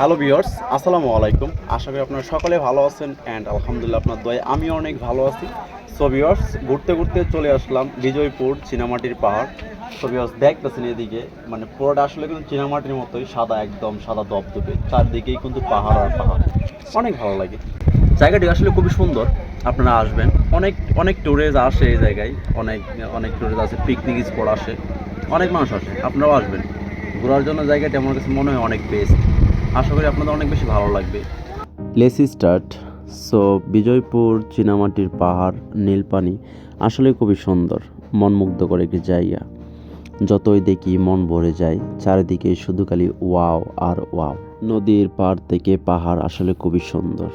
Hello viewers আসসালামু আলাইকুম। আশা করি আপনারা সকলে ভালো আছেন অ্যান্ড আলহামদুলিল্লাহ আপনার দয়ে আমিও অনেক ভালো আছি। সো ভিউয়ার্স ঘুরতে ঘুরতে চলে আসলাম বিজয়পুর চীনামাটির পাহাড়। সো ভিউয়ার্স দেখতেছেন এদিকে মানে পুরোটা আসলে কিন্তু চীনামাটির মতোই, সাদা একদম, সাদা দপদপে চারদিকেই কিন্তু পাহাড় আর পাহাড়। অনেক ভালো লাগে। জায়গাটি আসলে খুবই সুন্দর, আপনারা আসবেন। অনেক অনেক ট্যুরিস্ট আসে এই জায়গায়। অনেক অনেক ট্যুরিস্ট আসে পিকনিক স্পট আসে। অনেক মানুষ আসে, আপনারাও আসবেন। ঘোরার জন্য জায়গাটি আমার কাছে মনে হয় অনেক বেস্ট আশা করি আপনাদের অনেক বেশি ভালো লাগবে। Let's start. সো, বিজয়পুর চীনামাটির পাহাড়, নীলপানি আসলে খুবই সুন্দর, মনমুগ্ধকর একটি জায়গা। যতই দেখি মন ভরে যায়, চারিদিকে শুধু খালি ওয়াও আর ওয়াও। নদীর পাড় থেকে পাহাড় আসলে খুবই সুন্দর।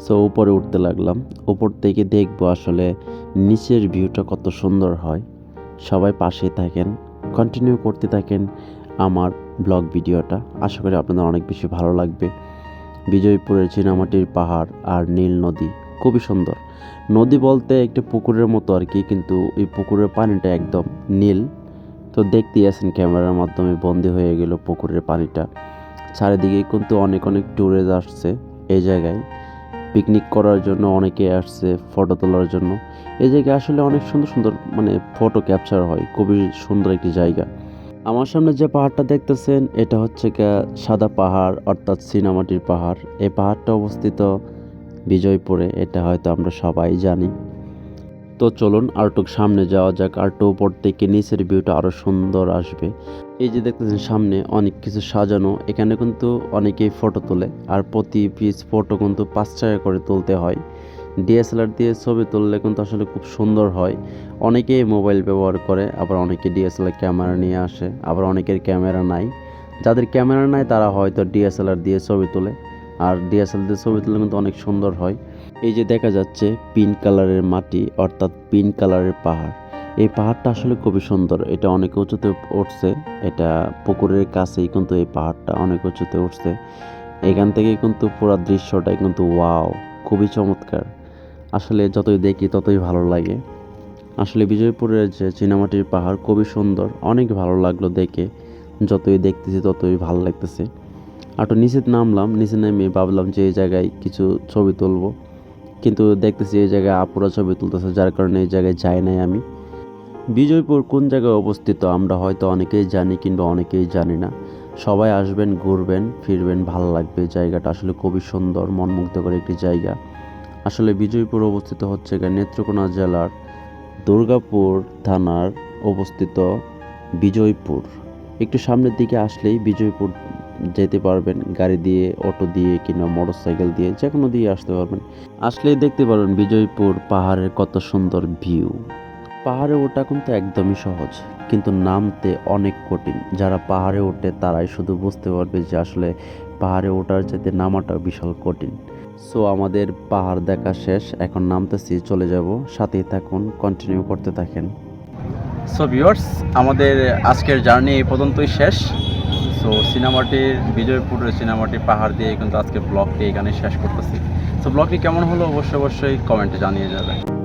সো, উপরে উঠতে লাগলাম। উপর থেকে দেখব আসলে নিচের ভিউটা কত সুন্দর হয়। সবাই পাশে থাকেন কন্টিনিউ করতে থাকেন। আমার ব্লগ ভিডিওটা। আশা করি আপনাদের অনেক বেশি ভালো লাগবে। বিজয়পুরের চীনামাটির পাহাড় আর নীল নদী খুবই সুন্দর। নদী বলতে একটা পুকুরের মতো আর কি, কিন্তু এই পুকুরের পানিটা একদম নীল। তো দেখতেই আছেন ক্যামেরার মাধ্যমে বন্দি হয়ে গেল পুকুরের পানিটা। চারিদিকে কিন্তু অনেক অনেক ট্যুরিস্ট আসছে এই জায়গায়। পিকনিক করার জন্য অনেকে আসছে ফটো তোলার জন্য। এই জায়গায় আসলে অনেক সুন্দর সুন্দর মানে ফটো ক্যাপচার হয়। খুবই সুন্দর একটি জায়গা। আমার সামনে যে পাহাড়টা দেখতেছেন, এটা হচ্ছে সাদা পাহাড়, অর্থাৎ সিনামাটির পাহাড়। এই পাহাড়টা অবস্থিত বিজয়পুরে, এটা হয়তো আমরা সবাই জানি। তো চলুন আরটুক সামনে যাওয়া যাক আরটু উপর থেকে নিচের ভিউটা আরও সুন্দর আসবে। এই যে দেখতেছেন সামনে, অনেক কিছু সাজানো, এখানে কিন্তু অনেকেই ফটো তোলে। আর প্রতি পিস ফটো কিন্তু পাঁচ টাকা করে তুলতে হয়। ডিএসএলআর দিয়ে ছবি তুললে কিন্তু আসলে খুব সুন্দর হয়। অনেকেই মোবাইল ব্যবহার করে, আবার অনেকে ডিএসএলআর ক্যামেরা নিয়ে আসে, আবার অনেকের ক্যামেরা নাই। যাদের ক্যামেরা নাই, তারা হয়তো ডিএসএলআর দিয়ে ছবি তোলে। আর ডিএসএলআর দিয়ে ছবি তুললে কিন্তু অনেক সুন্দর হয়। এই যে দেখা যাচ্ছে, পিঙ্ক কালারের মাটি, অর্থাৎ পিঙ্ক কালারের পাহাড়। এই পাহাড়টা আসলে খুবই সুন্দর। এটা অনেক উঁচুতে উঠছে। এটা পুকুরের কাছেই কিন্তু এই পাহাড়টা অনেক উঁচুতে উঠছে। এখান থেকে কিন্তু পুরো দৃশ্যটাই কিন্তু ওয়াও, খুবই চমৎকার। আসলে যতই দেখি ততই ভালো লাগে। আসলে বিজয়পুরের যে চীনামাটির পাহাড় খুবই সুন্দর, অনেক ভালো লাগল দেখে। যতই দেখতেছি ততই ভালো লাগতেছে। আর নিচে নামলাম, নিচে নেমে ভাবলাম যে এই জায়গায় কিছু ছবি তুলবো। কিন্তু দেখতেছি এই জায়গায় আপুরা ছবি তুলতেছে, যার কারণে এই জায়গায় যাই নাই আমি। বিজয়পুর কোন জায়গায় অবস্থিত আমরা হয়তো অনেকেই জানি কিংবা অনেকেই জানি না। সবাই আসবেন, ঘুরবেন, ফিরবেন, ভালো লাগবে। জায়গাটা আসলে খুবই সুন্দর, মনমুগ্ধকর একটি জায়গা। আসলে বিজয়পুর অবস্থিত হচ্ছে নেত্রকোনা জেলার দুর্গাপুর থানার অবস্থিত বিজয়পুর। একটু সামনের দিকে আসলেই বিজয়পুর যেতে পারবেন, গাড়ি দিয়ে, অটো দিয়ে কিংবা মোটর সাইকেল দিয়ে যে কোনো দিয়ে আসতে পারবেন। আসলেই দেখতে পারবেন বিজয়পুর পাহাড়ের কত সুন্দর ভিউ। পাহাড়ে ওঠা কিন্তু একদমই সহজ, কিন্তু নামতে অনেক কঠিন। যারা পাহাড়ে ওঠে তারাই শুধু বুঝতে পারবে যে আসলে পাহাড়ে ওঠার চাইতে নামাটা বিশাল কঠিন। সো আমাদের পাহাড় দেখা শেষ, এখন নামতেছি, চলে যাব। সাথেই থাকুন কন্টিনিউ করতে থাকেন। সো ভিউয়ার্স আমাদের আজকের জার্নি এই পর্যন্তই শেষ। সো সিনেমাটির বিজয়পুরের সিনেমাটি পাহাড় দিয়ে কিন্তু আজকে ব্লগটি এখানে শেষ করতেছি। সো ব্লগটি কেমন হলো? অবশ্যই অবশ্যই কমেন্টে জানিয়ে যাবেন।